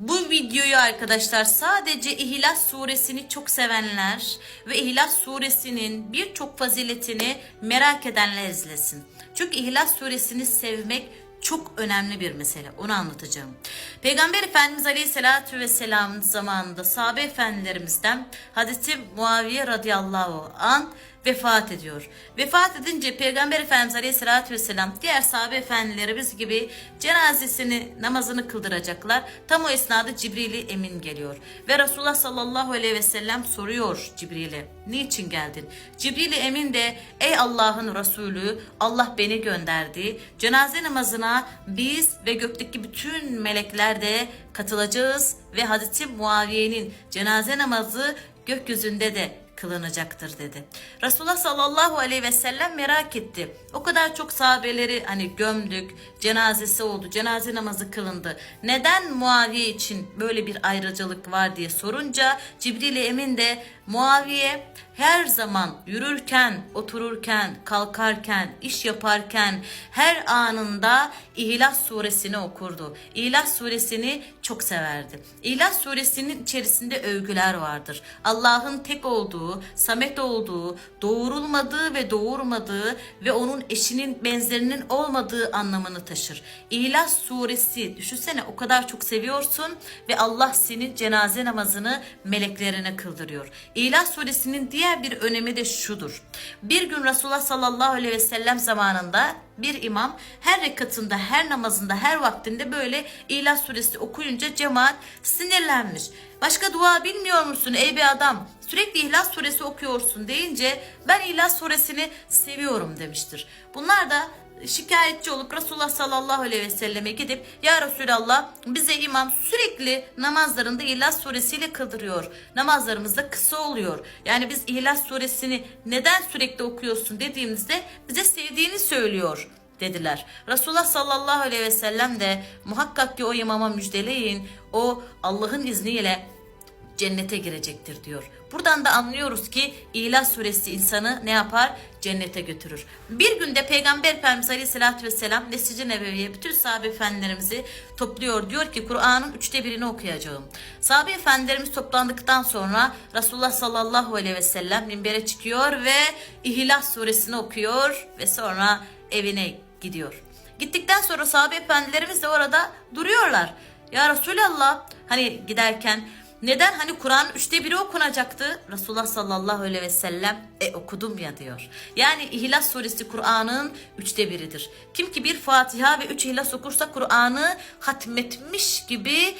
Bu videoyu arkadaşlar sadece İhlas suresini çok sevenler ve İhlas suresinin birçok faziletini merak edenler izlesin. Çünkü İhlas suresini sevmek çok önemli bir mesele. Onu anlatacağım. Peygamber Efendimiz Aleyhisselatü Vesselam'ın zamanında sahabe efendilerimizden Hazreti Muaviye radıyallahu an vefat ediyor. Vefat edince Peygamber Efendimiz Aleyhisselatü Vesselam diğer sahabe efendilerimiz gibi cenazesini namazını kıldıracaklar. Tam o esnada Cibril Emin geliyor. Ve Resulullah sallallahu aleyhi ve sellem soruyor Cibril'e niçin geldin? Cibril Emin de ey Allah'ın Resulü Allah beni gönderdi. Cenaze namazına biz ve gökteki bütün melekler de katılacağız ve Hazreti Muaviye'nin cenaze namazı gökyüzünde de kılınacaktır dedi. Resulullah sallallahu aleyhi ve sellem merak etti. O kadar çok sahabeleri hani gömdük, cenazesi oldu, cenaze namazı kılındı. Neden Muaviye için böyle bir ayrıcalık var diye sorunca Cibril Emin de Muaviye her zaman yürürken, otururken, kalkarken, iş yaparken her anında İhlas suresini okurdu. İhlas suresini çok severdi. İhlas suresinin içerisinde övgüler vardır. Allah'ın tek olduğu, samet olduğu, doğurulmadığı ve doğurmadığı ve onun eşinin benzerinin olmadığı anlamını taşır. İhlas suresi düşünsene o kadar çok seviyorsun ve Allah senin cenaze namazını meleklerine kıldırıyor. İhlas suresinin diğer bir önemi de şudur. Bir gün Resulullah sallallahu aleyhi ve sellem zamanında bir imam her rekatında, her namazında, her vaktinde böyle İhlas suresi okuyunca cemaat sinirlenmiş. Başka dua bilmiyor musun ey bir adam? Sürekli İhlas suresi okuyorsun deyince ben İhlas suresini seviyorum demiştir. Bunlar da şikayetçi olup Resulullah sallallahu aleyhi ve selleme gidip ya Resulallah bize imam sürekli namazlarında İhlas suresiyle kıldırıyor. Namazlarımız da kısa oluyor. Yani biz İhlas suresini neden sürekli okuyorsun dediğimizde bize sevdiğini söylüyor dediler. Resulullah sallallahu aleyhi ve sellem de muhakkak ki o imama müjdeleyin. O Allah'ın izniyle cennete girecektir diyor. Buradan da anlıyoruz ki İhlas suresi insanı ne yapar? Cennete götürür. Bir günde Peygamber Efendimiz Aleyhisselatü Vesselam Mescid-i Nebevi'ye bütün sahabe efendilerimizi topluyor. Diyor ki Kur'an'ın üçte birini okuyacağım. Sahabe efendilerimiz toplandıktan sonra Resulullah sallallahu aleyhi ve sellem minbere çıkıyor ve İhlas suresini okuyor ve sonra evine gidiyor. Gittikten sonra sahabe efendilerimiz de orada duruyorlar. Ya Resulallah hani giderken neden hani Kur'an'ın üçte biri okunacaktı? Resulullah sallallahu aleyhi ve sellem e okudum ya diyor. Yani İhlas suresi Kur'an'ın üçte biridir. Kim ki bir Fatiha ve üç İhlas okursa Kur'an'ı hatmetmiş gibi